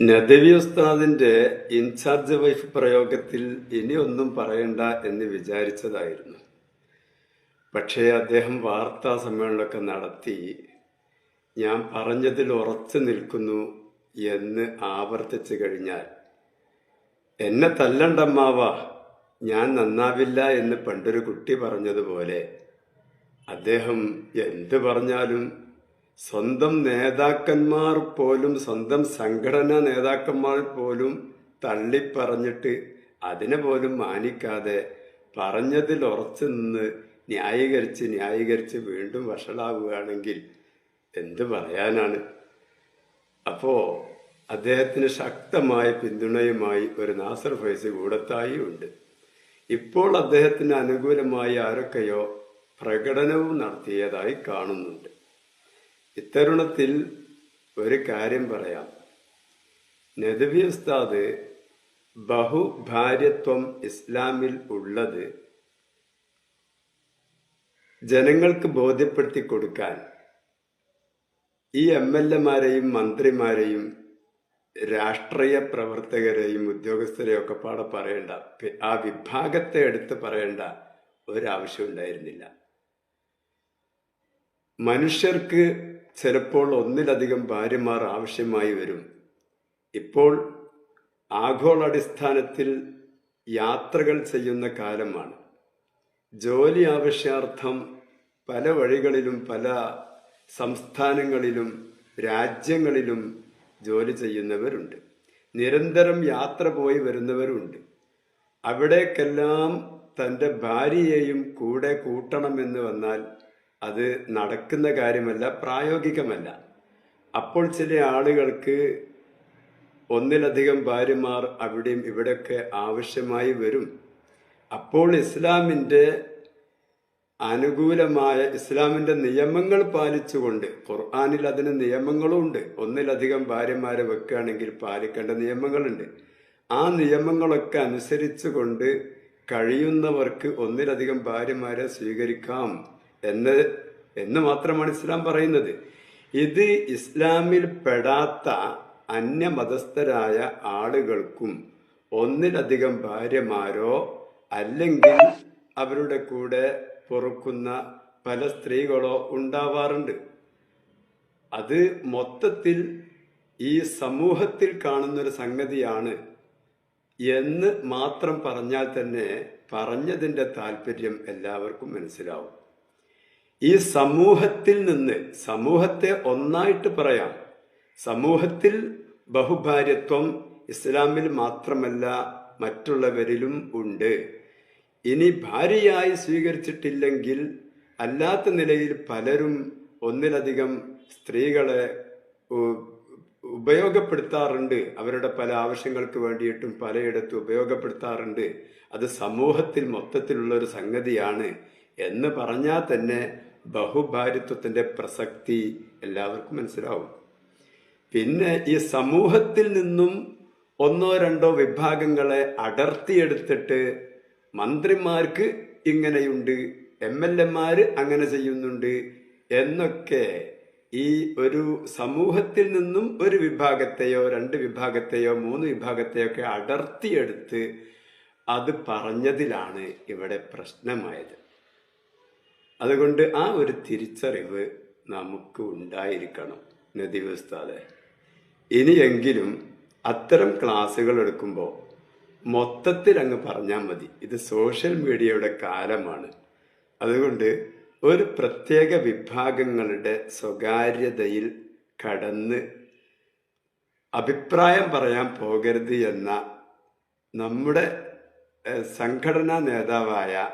നദവി ഉസ്താദിന്റെ in charge wife പ്രയോഗത്തിൽ ഇനി ഒന്നും പറയണ്ട എന്ന് വിചാരിച്ചതായിരുന്നു. പക്ഷേ അദ്ദേഹം വാർത്താ സമ്മേളനമൊക്കെ നടത്തി ഞാൻ പറഞ്ഞതിൽ ഉറച്ചു നിൽക്കുന്നു എന്ന് ആവർത്തിച്ചു കഴിഞ്ഞാൽ എന്നെ തല്ലണ്ടമ്മാവ ഞാൻ നന്നാവില്ല എന്ന് പണ്ടൊരു കുട്ടി പറഞ്ഞതുപോലെ അദ്ദേഹം എന്ത് പറഞ്ഞാലും സ്വന്തം നേതാക്കന്മാർ പോലും സ്വന്തം സംഘടനാ നേതാക്കന്മാർ പോലും തള്ളിപ്പറഞ്ഞിട്ട് അതിനെ പോലും മാനിക്കാതെ പറഞ്ഞതിൽ ഉറച്ചു നിന്ന് ന്യായീകരിച്ച് ന്യായീകരിച്ച് വീണ്ടും വഷളാവുകയാണെങ്കിൽ എന്ത് പറയാനാണ്? അപ്പോൾ അദ്ദേഹത്തിന് ശക്തമായ പിന്തുണയുമായി ഒരു നാസർ ഫൈസ് കൂടത്തായി ഉണ്ട്. ഇപ്പോൾ അദ്ദേഹത്തിന് അനുകൂലമായി ആരൊക്കെയോ പ്രകടനവും നടത്തിയതായി കാണുന്നുണ്ട്. ഇത്തരുണത്തിൽ ഒരു കാര്യം പറയാം. നദവി ഉസ്താദ് ബഹുഭാര്യത്വം ഇസ്ലാമിൽ ഉള്ളത് ജനങ്ങൾക്ക് ബോധ്യപ്പെടുത്തി കൊടുക്കാൻ ഈ എം എൽ എമാരെയും മന്ത്രിമാരെയും രാഷ്ട്രീയ പ്രവർത്തകരെയും ഉദ്യോഗസ്ഥരെയും ഒക്കെ പാടെ പറയേണ്ട ആ വിഭാഗത്തെ എടുത്ത് പറയേണ്ട ഒരാവശ്യം ഉണ്ടായിരുന്നില്ല. മനുഷ്യർക്ക് ചിലപ്പോൾ ഒന്നിലധികം ഭാര്യമാർ ആവശ്യമായി വരും. ഇപ്പോൾ ആഗോളടിസ്ഥാനത്തിൽ യാത്രകൾ ചെയ്യുന്ന കാലമാണ്. ജോലി ആവശ്യാർത്ഥം പല വഴികളിലും പല സംസ്ഥാനങ്ങളിലും രാജ്യങ്ങളിലും ജോലി ചെയ്യുന്നവരുണ്ട്. നിരന്തരം യാത്ര പോയി വരുന്നവരുണ്ട്. അവിടേക്കെല്ലാം തന്റെ ഭാര്യയെയും കൂടെ കൂട്ടണമെന്ന് വന്നാൽ അത് നടക്കുന്ന കാര്യമല്ല പ്രായോഗികമല്ല. അപ്പോൾ ചില ആളുകൾക്ക് ഒന്നിലധികം ഭാര്യമാർ അവിടെയും ഇവിടെയൊക്കെ ആവശ്യമായി വരും. അപ്പോൾ ഇസ്ലാമിന്റെ അനുകൂലമായ ഇസ്ലാമിന്റെ നിയമങ്ങൾ പാലിച്ചുകൊണ്ട് ഖുർആാനിൽ അതിന് നിയമങ്ങളും ഉണ്ട്. ഒന്നിലധികം ഭാര്യമാരെ വെക്കുകയാണെങ്കിൽ പാലിക്കേണ്ട നിയമങ്ങളുണ്ട്. ആ നിയമങ്ങളൊക്കെ അനുസരിച്ചുകൊണ്ട് കഴിയുന്നവർക്ക് ഒന്നിലധികം ഭാര്യമാരെ സ്വീകരിക്കാം. എന്ന് എന്ന് മാത്രമാണ് ഇസ്ലാം പറയുന്നത്. ഇത് ഇസ്ലാമിൽ പെടാത്ത അന്യമതസ്ഥരായ ആളുകൾക്കും ഒന്നിലധികം ഭാര്യമാരോ അല്ലെങ്കിൽ അവരുടെ കൂടെ പൊറുക്കുന്ന പല സ്ത്രീകളോ ഉണ്ടാവാറുണ്ട്. അത് മൊത്തത്തിൽ ഈ സമൂഹത്തിൽ കാണുന്നൊരു സംഗതിയാണ് എന്ന് മാത്രം പറഞ്ഞാൽ തന്നെ പറഞ്ഞതിന്റെ താല്പര്യം എല്ലാവർക്കും മനസ്സിലാവും. ഈ സമൂഹത്തിൽ നിന്ന് സമൂഹത്തെ ഒന്നായിട്ട് പറയാം. സമൂഹത്തിൽ ബഹുഭാര്യത്വം ഇസ്ലാമിൽ മാത്രമല്ല മറ്റുള്ളവരിലും ഉണ്ട്. ഇനി ഭാര്യയായി സ്വീകരിച്ചിട്ടില്ലെങ്കിൽ അല്ലാത്ത നിലയിൽ പലരും ഒന്നിലധികം സ്ത്രീകളെ ഉപയോഗപ്പെടുത്താറുണ്ട്. അവരുടെ പല ആവശ്യങ്ങൾക്ക് വേണ്ടിയിട്ടും പലയിടത്തും ഉപയോഗപ്പെടുത്താറുണ്ട്. അത് സമൂഹത്തിൽ മൊത്തത്തിലുള്ള ഒരു സംഗതിയാണ് എന്ന് പറഞ്ഞാൽ തന്നെ ബഹുഭാര്യത്വത്തിന്റെ പ്രസക്തി എല്ലാവർക്കും മനസ്സിലാവും. പിന്നെ ഈ സമൂഹത്തിൽ നിന്നും ഒന്നോ രണ്ടോ വിഭാഗങ്ങളെ അടർത്തിയെടുത്തിട്ട് മന്ത്രിമാർക്ക് ഇങ്ങനെയുണ്ട് എം എൽ എമാർ അങ്ങനെ ചെയ്യുന്നുണ്ട് എന്നൊക്കെ ഈ ഒരു സമൂഹത്തിൽ നിന്നും ഒരു വിഭാഗത്തെയോ രണ്ട് വിഭാഗത്തെയോ മൂന്ന് വിഭാഗത്തെയോ ഒക്കെ അടർത്തിയെടുത്ത് അത് പറഞ്ഞതിലാണ് ഇവിടെ പ്രശ്നമായത്. അതുകൊണ്ട് ആ ഒരു തിരിച്ചറിവ് നമുക്ക് ഉണ്ടായിരിക്കണം. നദി ഉസ്താദെ ഇനിയെങ്കിലും അത്തരം ക്ലാസ്സുകൾ എടുക്കുമ്പോൾ മൊത്തത്തിൽ അങ്ങ് പറഞ്ഞാൽ മതി. ഇത് സോഷ്യൽ മീഡിയയുടെ കാലമാണ്. അതുകൊണ്ട് ഒരു പ്രത്യേക വിഭാഗങ്ങളുടെ സ്വകാര്യതയിൽ കടന്ന് അഭിപ്രായം പറയാൻ പോകരുത് എന്ന നമ്മുടെ സംഘടനാ നേതാവായ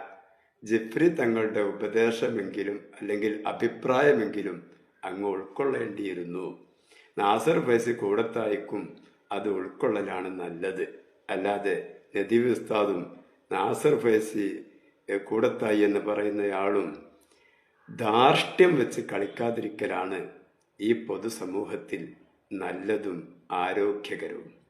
ജിഫ്രി തങ്ങളുടെ ഉപദേശമെങ്കിലും അല്ലെങ്കിൽ അഭിപ്രായമെങ്കിലും അങ്ങ് ഉൾക്കൊള്ളേണ്ടിയിരുന്നു. നാസർ ഫൈസി കൂടത്തായിക്കും അത് ഉൾക്കൊള്ളലാണ് നല്ലത്. അല്ലാതെ നദീബ് ഉസ്താദും നാസർ ഫൈസി കൂടത്തായി എന്ന് പറയുന്നയാളും ധാർഷ്ട്യം വെച്ച് കളിക്കാതിരിക്കലാണ് ഈ പൊതുസമൂഹത്തിൽ നല്ലതും ആരോഗ്യകരവും.